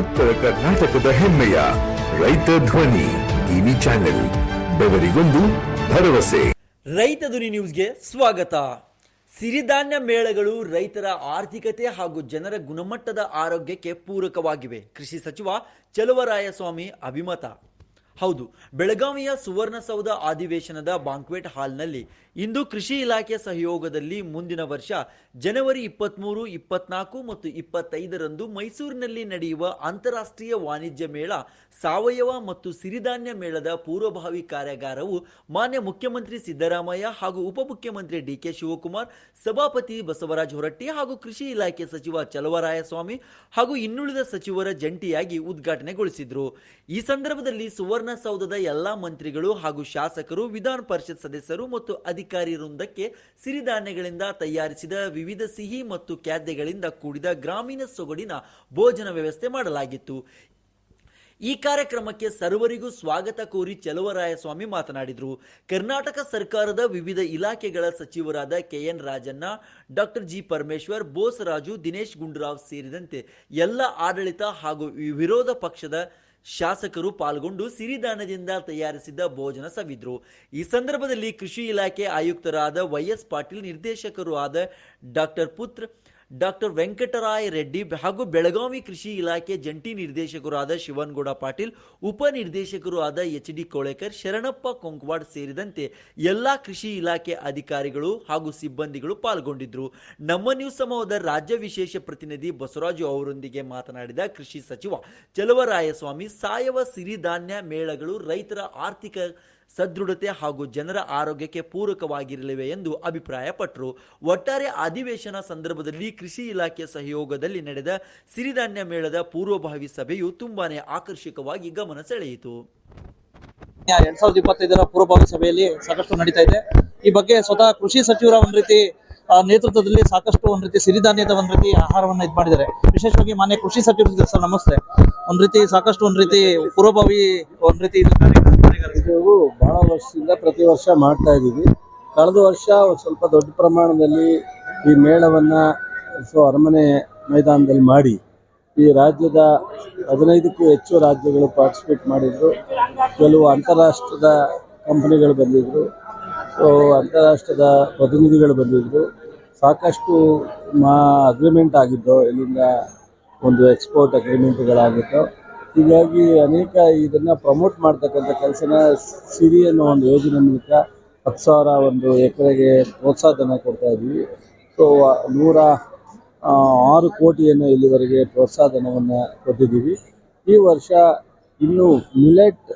ಉತ್ತರ ಕರ್ನಾಟಕದ ಹೆಮ್ಮೆಯ ರೈತ ಧ್ವನಿ ಟಿವಿ ಚಾನೆಲ್, ಬೆವರಿಗೊಂದು ಭರವಸೆ. ರೈತ ಧ್ವನಿ ನ್ಯೂಸ್ಗೆ ಸ್ವಾಗತ. ಸಿರಿಧಾನ್ಯ ಮೇಳಗಳು ರೈತರ ಆರ್ಥಿಕತೆ ಹಾಗೂ ಜನರ ಗುಣಮಟ್ಟದ ಆರೋಗ್ಯಕ್ಕೆ ಪೂರಕವಾಗಿವೆ. ಕೃಷಿ ಸಚಿವ ಚಲುವರಾಯಸ್ವಾಮಿ ಅಭಿಮತ. ಹೌದು, ಬೆಳಗಾವಿಯ ಸುವರ್ಣಸೌಧ ಅಧಿವೇಶನದ ಬಾಂಕ್ವೆಟ್ ಹಾಲ್ನಲ್ಲಿ ಇಂದು ಕೃಷಿ ಇಲಾಖೆ ಸಹಯೋಗದಲ್ಲಿ ಮುಂದಿನ ವರ್ಷ ಜನವರಿ ಇಪ್ಪತ್ತ್ಮೂರು ಇಪ್ಪತ್ನಾಲ್ಕು ಮತ್ತು ಇಪ್ಪತ್ತೈದರಂದು ಮೈಸೂರಿನಲ್ಲಿ ನಡೆಯುವ ಅಂತಾರಾಷ್ಟ್ರೀಯ ವಾಣಿಜ್ಯ ಮೇಳ, ಸಾವಯವ ಮತ್ತು ಸಿರಿಧಾನ್ಯ ಮೇಳದ ಪೂರ್ವಭಾವಿ ಕಾರ್ಯಾಗಾರವು ಮಾನ್ಯ ಮುಖ್ಯಮಂತ್ರಿ ಸಿದ್ದರಾಮಯ್ಯ ಹಾಗೂ ಉಪಮುಖ್ಯಮಂತ್ರಿ ಡಿಕೆ ಶಿವಕುಮಾರ್, ಸಭಾಪತಿ ಬಸವರಾಜ ಹೊರಟ್ಟಿ ಹಾಗೂ ಕೃಷಿ ಇಲಾಖೆ ಸಚಿವ ಚಲವರಾಯಸ್ವಾಮಿ ಹಾಗೂ ಇನ್ನುಳಿದ ಸಚಿವರ ಜಂಟಿಯಾಗಿ ಉದ್ಘಾಟನೆಗೊಳಿಸಿದರು. ಈ ಸಂದರ್ಭದಲ್ಲಿ ಸುವರ್ಣಸೌಧದ ಎಲ್ಲಾ ಮಂತ್ರಿಗಳು ಹಾಗೂ ಶಾಸಕರು, ವಿಧಾನ ಪರಿಷತ್ ಸದಸ್ಯರು ಮತ್ತು ಅಧಿಕಾರಿ ವೃಂದಕ್ಕೆ ಸಿರಿಧಾನ್ಯಗಳಿಂದ ತಯಾರಿಸಿದ ವಿವಿಧ ಸಿಹಿ ಮತ್ತು ಖಾದ್ಯಗಳಿಂದ ಕೂಡಿದ ಗ್ರಾಮೀಣ ಸೊಗಡಿನ ಭೋಜನ ವ್ಯವಸ್ಥೆ ಮಾಡಲಾಗಿತ್ತು. ಈ ಕಾರ್ಯಕ್ರಮಕ್ಕೆ ಸರ್ವರಿಗೂ ಸ್ವಾಗತ ಕೋರಿ ಚಲುವರಾಯಸ್ವಾಮಿ ಮಾತನಾಡಿದರು. ಕರ್ನಾಟಕ ಸರ್ಕಾರದ ವಿವಿಧ ಇಲಾಖೆಗಳ ಸಚಿವರಾದ K N Rajanna, doctor G Parameshwar Bosaraju Dinesh Gundurao ಸೇರಿದಂತೆ ಎಲ್ಲ ಆಡಳಿತ ಹಾಗೂ ವಿರೋಧ ಪಕ್ಷದ ಶಾಸಕರು ಪಾಲ್ಗೊಂಡು ಸಿರಿಧಾನ್ಯದಿಂದ ತಯಾರಿಸಿದ ಭೋಜನ ಸವಿದ್ರು. ಈ ಸಂದರ್ಭದಲ್ಲಿ ಕೃಷಿ ಇಲಾಖೆ ಆಯುಕ್ತರಾದ ವೈಎಸ್ ಪಾಟೀಲ್, ನಿರ್ದೇಶಕರು ಆದ ಡಾಕ್ಟರ್ ಪುತ್ರ ಡಾಕ್ಟರ್ ವೆಂಕಟರಾಯ ರೆಡ್ಡಿ ಹಾಗೂ ಬೆಳಗಾವಿ ಕೃಷಿ ಇಲಾಖೆ ಜಂಟಿ ನಿರ್ದೇಶಕರಾದ ಶಿವನ್ಗೌಡ ಪಾಟೀಲ್ ಉಪನಿರ್ದೇಶಕರು ಆದ ಎಚ್ ಡಿ ಕೋಳೇಕರ್, ಶರಣಪ್ಪ ಕೊಂಕ್ವಾಡ್ ಸೇರಿದಂತೆ ಎಲ್ಲಾ ಕೃಷಿ ಇಲಾಖೆ ಅಧಿಕಾರಿಗಳು ಹಾಗೂ ಸಿಬ್ಬಂದಿಗಳು ಪಾಲ್ಗೊಂಡಿದ್ದರು. ನಮ್ಮ ನ್ಯೂಸ್ ಸಮೂಹದ ರಾಜ್ಯ ವಿಶೇಷ ಪ್ರತಿನಿಧಿ ಬಸವರಾಜು ಅವರೊಂದಿಗೆ ಮಾತನಾಡಿದ ಕೃಷಿ ಸಚಿವ ಚಲುವರಾಯಸ್ವಾಮಿ ಸಾಯವ ಸಿರಿಧಾನ್ಯ ಮೇಳಗಳು ರೈತರ ಆರ್ಥಿಕ ಸದೃಢತೆ ಹಾಗೂ ಜನರ ಆರೋಗ್ಯಕ್ಕೆ ಪೂರಕವಾಗಿರಲಿವೆ ಎಂದು ಅಭಿಪ್ರಾಯಪಟ್ಟರು. ಒಟ್ಟಾರೆ ಅಧಿವೇಶನ ಸಂದರ್ಭದಲ್ಲಿ ಕೃಷಿ ಇಲಾಖೆ ಸಹಯೋಗದಲ್ಲಿ ನಡೆದ ಸಿರಿಧಾನ್ಯ ಮೇಳದ ಪೂರ್ವಭಾವಿ ಸಭೆಯು ತುಂಬಾನೇ ಆಕರ್ಷಕವಾಗಿ ಗಮನ ಸೆಳೆಯಿತು. ಎರಡ್ ಸಾವಿರದ ಇಪ್ಪತ್ತೈದರ ಪೂರ್ವಭಾವಿ ಸಭೆಯಲ್ಲಿ ಸಾಕಷ್ಟು ನಡೀತಾ ಇದೆ. ಈ ಬಗ್ಗೆ ಸ್ವತಃ ಕೃಷಿ ಸಚಿವರ ಒಂದ್ ರೀತಿ ಆ, ನೇತೃತ್ವದಲ್ಲಿ ಸಾಕಷ್ಟು ಒಂದ್ ರೀತಿ ಸಿರಿಧಾನ್ಯದ ಒಂದ್ ರೀತಿ ಆಹಾರವನ್ನ ಇದ್ ಮಾಡಿದ್ದಾರೆ. ವಿಶೇಷವಾಗಿ ಮಾನ್ಯ ಕೃಷಿ ಸಚಿವರು ಸರ್ ನಮಸ್ತೆ. ಒಂದ್ ರೀತಿ ಸಾಕಷ್ಟು ಒಂದ್ ರೀತಿ ಪೂರ್ವಭಾವಿ ಒಂದ್ ರೀತಿ ಇದು. ಬಹಳ ವರ್ಷದಿಂದ ಪ್ರತಿ ವರ್ಷ ಮಾಡ್ತಾ ಇದ್ದೀವಿ. ಕಳೆದ ವರ್ಷ ಸ್ವಲ್ಪ ದೊಡ್ಡ ಪ್ರಮಾಣದಲ್ಲಿ ಈ ಮೇಳವನ್ನು ಸೊ ಅರಮನೆ ಮೈದಾನದಲ್ಲಿ ಮಾಡಿ ಈ ರಾಜ್ಯದ ಹದಿನೈದಕ್ಕೂ ಹೆಚ್ಚು ರಾಜ್ಯಗಳು ಪಾರ್ಟಿಸಿಪೇಟ್ ಮಾಡಿದ್ರು. ಕೆಲವು ಅಂತಾರಾಷ್ಟ್ರದ ಕಂಪನಿಗಳು ಬಂದಿದ್ರು. ಸೊ ಅಂತಾರಾಷ್ಟ್ರದ ಪ್ರತಿನಿಧಿಗಳು ಬಂದಿದ್ರು. ಸಾಕಷ್ಟು ಮಾ ಅಗ್ರಿಮೆಂಟ್ ಆಗಿದ್ದು ಇಲ್ಲಿಂದ ಒಂದು ಎಕ್ಸ್ಪೋರ್ಟ್ ಅಗ್ರಿಮೆಂಟ್ಗಳಾಗಿತ್ತು ಹೀಗಾಗಿ ಅನೇಕ ಇದನ್ನ ಪ್ರಮೋಟ್ ಮಾಡ್ತಕ್ಕಂಥ ಕೆಲಸನ ಸಿರಿ ಅನ್ನೋ ಒಂದು ಯೋಜನೆ ಮೂಲಕ ಹತ್ತು ಸಾವಿರ ಒಂದು ಎಕರೆಗೆ ಪ್ರೋತ್ಸಾಹಧನ ಕೊಡ್ತಾ ಇದ್ದೀವಿ ಸೊ ನೂರ ಆರು ಕೋಟಿಯನ್ನು ಇಲ್ಲಿವರೆಗೆ ಪ್ರೋತ್ಸಾಹಧನವನ್ನು ಕೊಟ್ಟಿದ್ದೀವಿ. ಈ ವರ್ಷ ಇನ್ನು ಮಿಲೆಟ್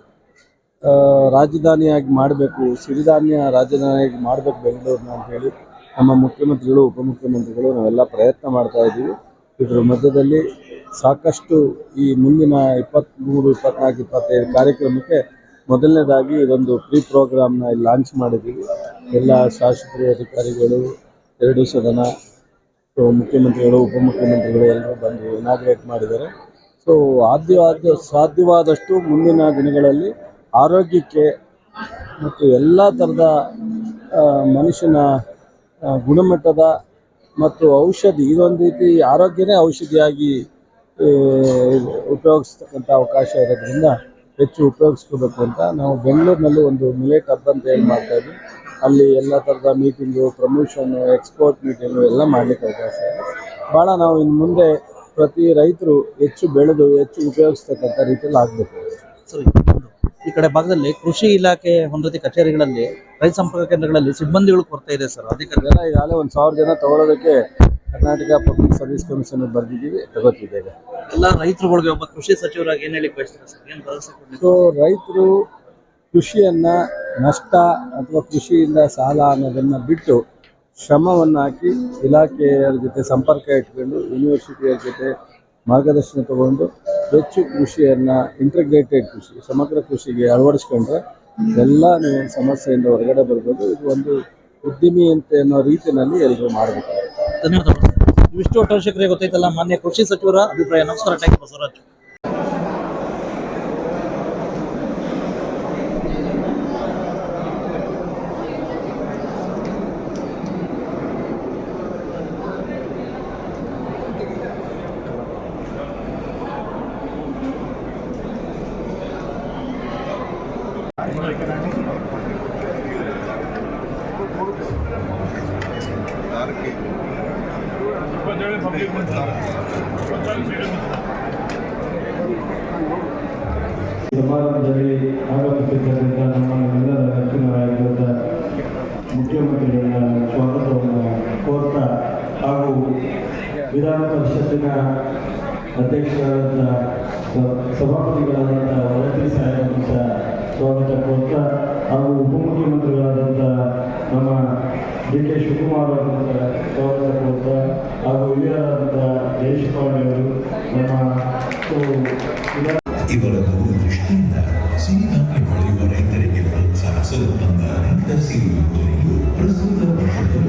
ರಾಜಧಾನಿಯಾಗಿ ಮಾಡಬೇಕು, ಸಿರಿಧಾನ್ಯ ರಾಜಧಾನಿಯಾಗಿ ಮಾಡಬೇಕು ಅಂತ ಅಂತೇಳಿ ನಮ್ಮ ಮುಖ್ಯಮಂತ್ರಿಗಳು, ಉಪಮುಖ್ಯಮಂತ್ರಿಗಳು ನಾವೆಲ್ಲ ಪ್ರಯತ್ನ ಮಾಡ್ತಾ ಇದ್ದೀವಿ. ಇದರ ಮಧ್ಯದಲ್ಲಿ ಸಾಕಷ್ಟು ಈ ಮುಂದಿನ ಇಪ್ಪತ್ತ್ಮೂರು ಇಪ್ಪತ್ನಾಲ್ಕು, ಇಪ್ಪತ್ತೈದು ಕಾರ್ಯಕ್ರಮಕ್ಕೆ ಮೊದಲನೇದಾಗಿ ಇದೊಂದು ಪ್ರೀ ಪ್ರೋಗ್ರಾಮ್ನ ಇಲ್ಲಿ ಲಾಂಚ್ ಮಾಡಿದ್ದೀವಿ. ಎಲ್ಲ ಶಾಸಕರು, ಅಧಿಕಾರಿಗಳು, ಎರಡು ಸದನ ಸೊ ಮುಖ್ಯಮಂತ್ರಿಗಳು, ಉಪಮುಖ್ಯಮಂತ್ರಿಗಳು ಎಲ್ಲರೂ ಬಂದು ಇನಾಗ್ರೇಟ್ ಮಾಡಿದ್ದಾರೆ. ಸೊ ಆದ್ಯ ಸಾಧ್ಯವಾದಷ್ಟು ಮುಂದಿನ ದಿನಗಳಲ್ಲಿ ಆರೋಗ್ಯಕ್ಕೆ ಮತ್ತು ಎಲ್ಲ ಥರದ ಮನುಷ್ಯನ ಗುಣಮಟ್ಟದ ಮತ್ತು ಔಷಧಿ, ಇದೊಂದು ರೀತಿ ಆರೋಗ್ಯನೇ ಔಷಧಿಯಾಗಿ ಉಪಯೋಗಿಸ್ತಕ್ಕಂಥ ಅವಕಾಶ ಇರೋದ್ರಿಂದ ಹೆಚ್ಚು ಉಪಯೋಗಿಸ್ಕೋಬೇಕು ಅಂತ ನಾವು ಬೆಂಗಳೂರಿನಲ್ಲಿ ಒಂದು ಮಿಲೇಟ್ ಹಬ್ ಅಂತ ಏನು ಮಾಡ್ತಾ ಇದ್ವಿ. ಅಲ್ಲಿ ಎಲ್ಲ ಥರದ ಮೀಟಿಂಗು ಪ್ರಮೋಷನ್ನು ಎಕ್ಸ್ಪೋರ್ಟ್ ಮೀಟಿಂಗು ಎಲ್ಲ ಮಾಡಲಿಕ್ಕೆ ಅವಕಾಶ. ಇದೆ ಭಾಳ ನಾವು ಇನ್ನು ಮುಂದೆ ಪ್ರತಿ ರೈತರು ಹೆಚ್ಚು ಬೆಳೆದು ಹೆಚ್ಚು ಉಪಯೋಗಿಸ್ತಕ್ಕಂಥ ರೀತಿಯಲ್ಲಿ ಆಗಬೇಕು. ಸರಿ ಈ ಕಡೆ ಭಾಗದಲ್ಲಿ ಕೃಷಿ ಇಲಾಖೆ ಹೊಂದತಿ ಕಚೇರಿಗಳಲ್ಲಿ ರೈತ ಸಂಪರ್ಕ ಕೇಂದ್ರಗಳಲ್ಲಿ ಸಿಬ್ಬಂದಿಗಳು ಕೊರತೆ ಇದೆ ಸರ್ ಅಧಿಕಾರಿ. ಜನ ಈಗಾಗಲೇ ಒಂದು ಸಾವಿರ ಜನ ತಗೊಳ್ಳೋದಕ್ಕೆ ಕರ್ನಾಟಕ ಪಬ್ಲಿಕ್ ಸರ್ವಿಸ್ ಕಮಿಷನ್ ಬರೆದಿದ್ದೀವಿ ತಗೋತಿದ್ದೇವೆ. ಎಲ್ಲ ರೈತರುಗಳಿಗೆ ಒಬ್ಬ ಕೃಷಿ ಸಚಿವರಾಗಿ ಏನು ಹೇಳಿ ಬಯಸ್ತಾರೆ ಸರ್? ಏನು ಭರವಸೆ ಸೊ ರೈತರು ಕೃಷಿಯನ್ನು ನಷ್ಟ ಅಥವಾ ಕೃಷಿಯಿಂದ ಸಾಲ ಅನ್ನೋದನ್ನು ಬಿಟ್ಟು ಶ್ರಮವನ್ನು ಹಾಕಿ ಇಲಾಖೆಯರ ಜೊತೆ ಸಂಪರ್ಕ ಇಟ್ಕೊಂಡು ಯೂನಿವರ್ಸಿಟಿಯರ ಜೊತೆ ಮಾರ್ಗದರ್ಶನ ತಗೊಂಡು ಹೆಚ್ಚು ಕೃಷಿಯನ್ನು ಇಂಟಿಗ್ರೇಟೆಡ್ ಕೃಷಿ, ಸಮಗ್ರ ಕೃಷಿಗೆ ಅಳವಡಿಸ್ಕೊಂಡ್ರೆ ಎಲ್ಲ ನೀವು ಸಮಸ್ಯೆಯಿಂದ ಹೊರಗಡೆ ಬರ್ಬೋದು. ಇದು ಒಂದು ಉದ್ಯಮಿಯಂತೆ ಅನ್ನೋ ರೀತಿಯಲ್ಲಿ ಎಲ್ಲರೂ ಮಾಡಬೇಕು ಧನ್ಯವಾದಗಳು. ಇವಿಷ್ಟು ಒಟ್ಟವಶ್ಯಕರಿಗೆ ಗೊತ್ತೈತಲ್ಲ ಮಾನ್ಯ ಕೃಷಿ ಸಚಿವರ ಅಭಿಪ್ರಾಯ. ನಮಸ್ಕಾರ. ಟ್ಯಾಂಕ್ ಬಸವರಾಜ್. ಸಮಾರಂಭದಲ್ಲಿ ಆಗಮಿಸಿದ್ದರಿಂದ ನಮ್ಮ ಎಲ್ಲರ ನೆಚ್ಚಿನ ರಾಜ್ಯದ ಮುಖ್ಯಮಂತ್ರಿಗಳ ಸ್ವಾಗತವನ್ನು ಕೋರ್ತಾ ಹಾಗೂ ವಿಧಾನ ಪರಿಷತ್ತಿನ ಅಧ್ಯಕ್ಷರಾದಂಥ ಸಭಾಪತಿಗಳಾದಂಥ ವರದಿ ಸಾಹೇಬರು ಸಹ ಸ್ವಾಗತ ಕೋರ್ತಾ ಹಾಗೂ ಉಪಮುಖ್ಯಮಂತ್ರಿಗಳಾದಂಥ ನಮ್ಮ ಡಿ ಕೆ ಶಿವಕುಮಾರ್ ಅವರಂತ ಸ್ವಾಗತ ಹಾಗೂ ಹಿರಿಯರಾದಂಥ ದೇಶಪಾಂಡೆ ಅವರು ನಮ್ಮ ಇವರ ದೂರದೃಷ್ಟಿಯಿಂದ ಸಿರಿಧಾನ್ಯ ಬೆಳೆಯುವ ರೈತರಿಗೆ ಪ್ರೋತ್ಸಾಹಿಸಲು ತಂದ ರೈತ ಸಿರಿ ಯೋಜನೆಯು ಪ್ರಸ್ತುತ ವರ್ಷದಲ್ಲೂ